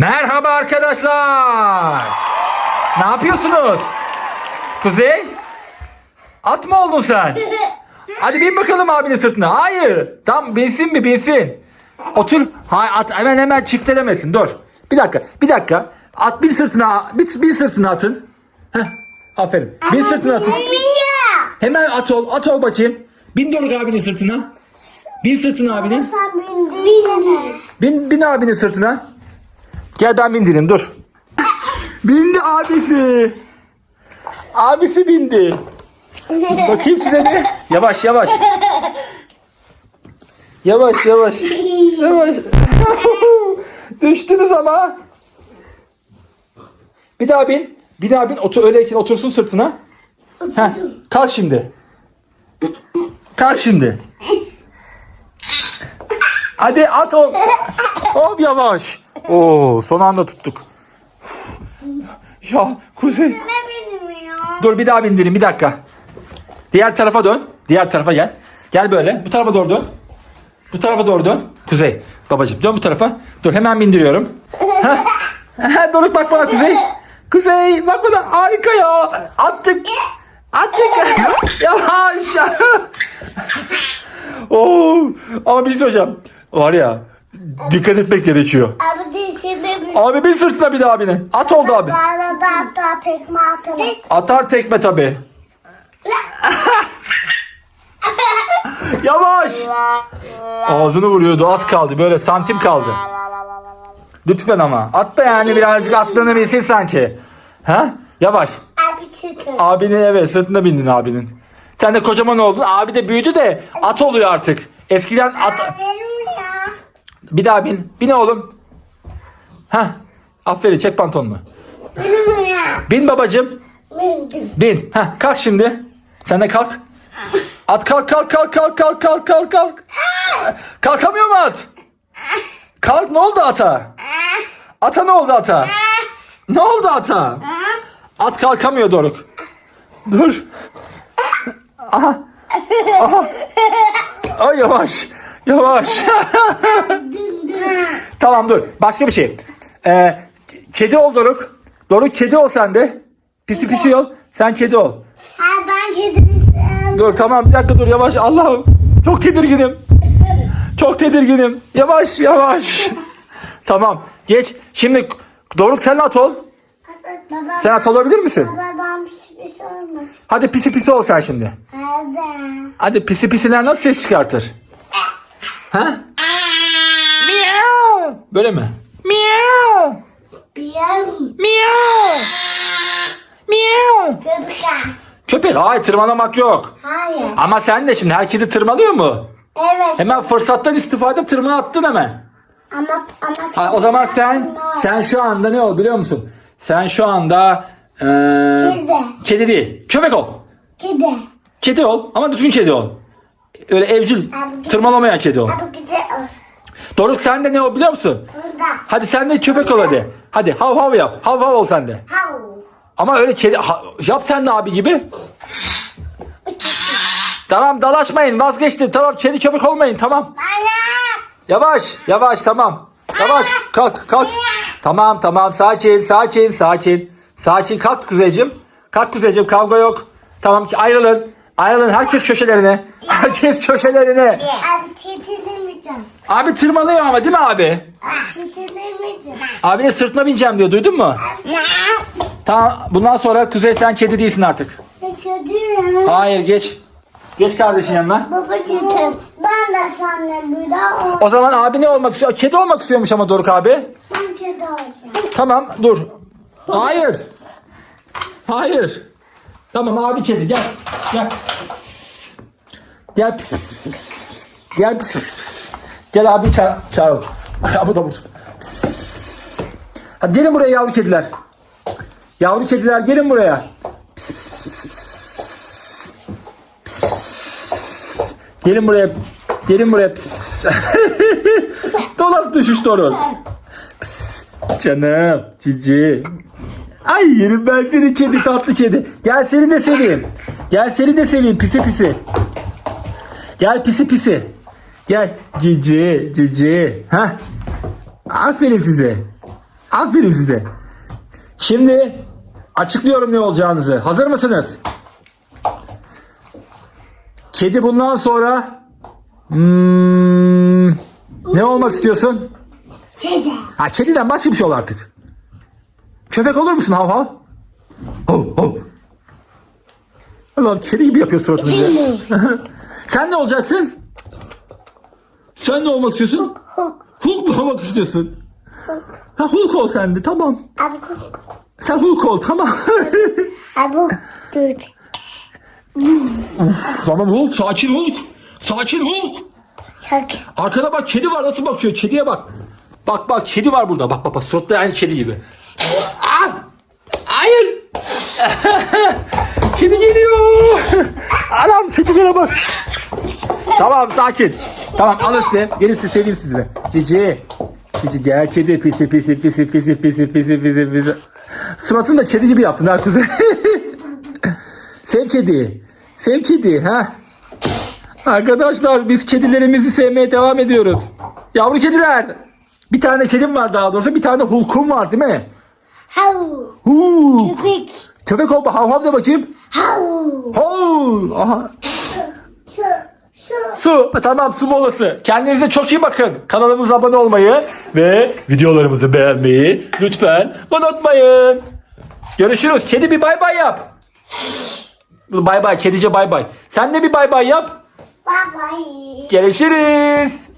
Merhaba arkadaşlar. Ne yapıyorsunuz? Kuzey? At mı oldun sen? Hadi bin bakalım abinin sırtına. Hayır. Tam binsin mi binsin. Otur. Hayır at hemen hemen çiftelemesin. Dur. Bir dakika. Bir dakika. At bin sırtına. Bin, bin sırtına atın. Heh. Aferin. Bin sırtına atın. Hemen at ol. At ol bakayım. Bin Doruk abinin sırtına. Bin sırtına abinin. Bin, bin abinin sırtına. Gel ben bindireyim dur. Bindi abisi. Abisi bindi. Bakayım size bir. Yavaş yavaş. Yavaş yavaş. Yavaş. Düştünüz ama. Bir daha bin. Bir daha bin. Otur, öyleyken otursun sırtına. Heh, kalk şimdi. Kalk şimdi. Hadi at o. Hop yavaş. Oo son anda tuttuk. Ya Kuzey. Dur bir daha bindireyim bir dakika. Diğer tarafa dön. Diğer tarafa gel. Gel böyle. Bu tarafa doğru dön. Bu tarafa doğru dön. Kuzey. Babacığım dön bu tarafa. Dur hemen bindiriyorum. Doruk bak bana Kuzey. Kuzey bak bana harika ya. Attık. Attık. Yavaş. Oo. Ama bir şey söyleyeceğim. Var ya dikkat etmek gerekiyor. Abi bin sırtına bir daha binin. At oldu abi. Bana da hatta tekme atalım. Atar tekme tabi. Yavaş. Ağzını vuruyordu az kaldı böyle santim kaldı. Lütfen ama at da yani birazcık attığını bilsin sanki. Ha? Yavaş. Abi çıkın. Abinin evet sırtına bindin abinin. Sen de kocaman oldun. Abi de büyüdü de at oluyor artık. Eskiden at... Benim ya. Bir daha bin. Bin oğlum. Ha. Aferin çek pantolonunu. Bin. Bindim. Bin. Heh, kalk şimdi. Sen de kalk. At kalk kalk kalk kalk kalk kalk kalk kalk. Kalkamıyor mu at? Kalk ne oldu ata? Ata ne oldu ata? Ne oldu ata? At kalkamıyor Doruk. Dur. Aha. Aha. Ay yavaş. Yavaş. tamam dur. Başka bir şey. Ee, kedi ol Doruk. Doruk kedi ol sen de. Pisi pisi ol. Sen kedi ol. Ha ben kedimi Dur tamam bir dakika dur yavaş Allah'ım. Çok tedirginim. Çok tedirginim. Yavaş yavaş. tamam geç. Şimdi Doruk sen at ol. Baba, Sen at olabilir misin? baba ben bir şey sorma. Hadi pisi pisi ol sen şimdi. Hadi. Hadi pisi pisiler nasıl ses çıkartır? Ha? Miau. Böyle mi? Miau. Biyem. Miau. Miau. Köpeka. Köpek hayır tırmalamak yok. Hayır. Ama sen de şimdi her kedi tırmalıyor mu? Evet. Hemen fırsattan istifade tırmala attın hemen. Ama ama. Ha, o zaman sen sen şu anda ne ol biliyor musun? Sen şu anda eee, Kedi. kedi değil. Köpek ol. Kedi. Kedi ol ama düzgün kedi ol. Öyle evcil tırmalamayan kedi ol. Abi. Doruk sen de ne ol biliyor musun? Burada. Hadi sen de köpek ol hadi. Hadi hav hav yap. Hav hav ol sen de. Hav. Ama öyle kedi ha- yap sen de abi gibi. Tamam dalaşmayın vazgeçtim. Tamam kedi köpek olmayın tamam. Yavaş, yavaş tamam. Yavaş, kalk, kalk. Tamam, tamam, sakin, sakin, sakin. Sakin, kalk kuzeycim. Kalk kuzeycim, kavga yok. Tamam ayrılın. Ayrılın herkes köşelerine. Herkes köşelerine. Abi titilemeyeceğim. Abi tırmalıyor ama değil mi abi? Titilemeyeceğim. Abi de sırtına bineceğim diyor, duydun mu? Tamam, bundan sonra kuzey sen kedi değilsin artık. Kötü. Hayır, geç. Geç kardeşin yanına. Babacığım ben de seninle burada. O zaman abi ne olmak istiyor? Kedi olmak istiyormuş ama Doruk abi. Ben kedi olacağım. Tamam dur. Hayır. Hayır. Tamam abi kedi gel. Gel. Gel. Gel Gel abi çağır. Çağır. Abi davut. Pis, gelin buraya yavru kediler. Yavru kediler gelin buraya. Gelin buraya. Gelin buraya. Dolap düşüştü onun. Canım. Cici. Ay yerim ben seni kedi tatlı kedi. Gel seni de seveyim. Gel seni de seveyim pisi pisi. Gel pisi pisi. Gel cici cici. Ha? Aferin size. Aferin size. Şimdi açıklıyorum ne olacağınızı. Hazır mısınız? Kedi bundan sonra hmm, ne olmak istiyorsun? Kedi. Ha kediden başka bir şey ol artık. Köpek olur musun hav hav? Hav hav. Allah'ım kedi gibi yapıyor suratını. Sen ne olacaksın? Sen ne olmak istiyorsun? Huk. Hulk mu olmak istiyorsun? Ha Hulk ol sen de tamam. Abi huk. Sen Hulk ol tamam. Abi huk. Dur. tamam Hulk sakin Hulk. Sakin Hulk. Sakın. Arkada bak kedi var nasıl bakıyor kediye bak. Bak bak kedi var burada bak bak bak suratı aynı kedi gibi. Ah! Hayır. kedi geliyor. Anam kedilere bak. Tamam sakin. Tamam alın size. Gelin size seveyim sizi be. Cici. Cici gel kedi pisi pisi pisi pisi pisi pisi pisi pisi. Suratını da kedi gibi yaptın ha kızım. Sev kedi. Sev kedi ha. Arkadaşlar biz kedilerimizi sevmeye devam ediyoruz. Yavru kediler. Bir tane kedim var daha doğrusu. Bir tane hulkum var değil mi? Hav. Huu. Köpek. Köpek ol hav hav de bakayım. Hav. Hov. Aha. Su. Tamam su molası. Kendinize çok iyi bakın. Kanalımıza abone olmayı ve videolarımızı beğenmeyi lütfen unutmayın. Görüşürüz. Kedi bir bay bay yap. Bay bay. Kedice bay bay. Sen de bir bay bay yap. Bye bye. Görüşürüz.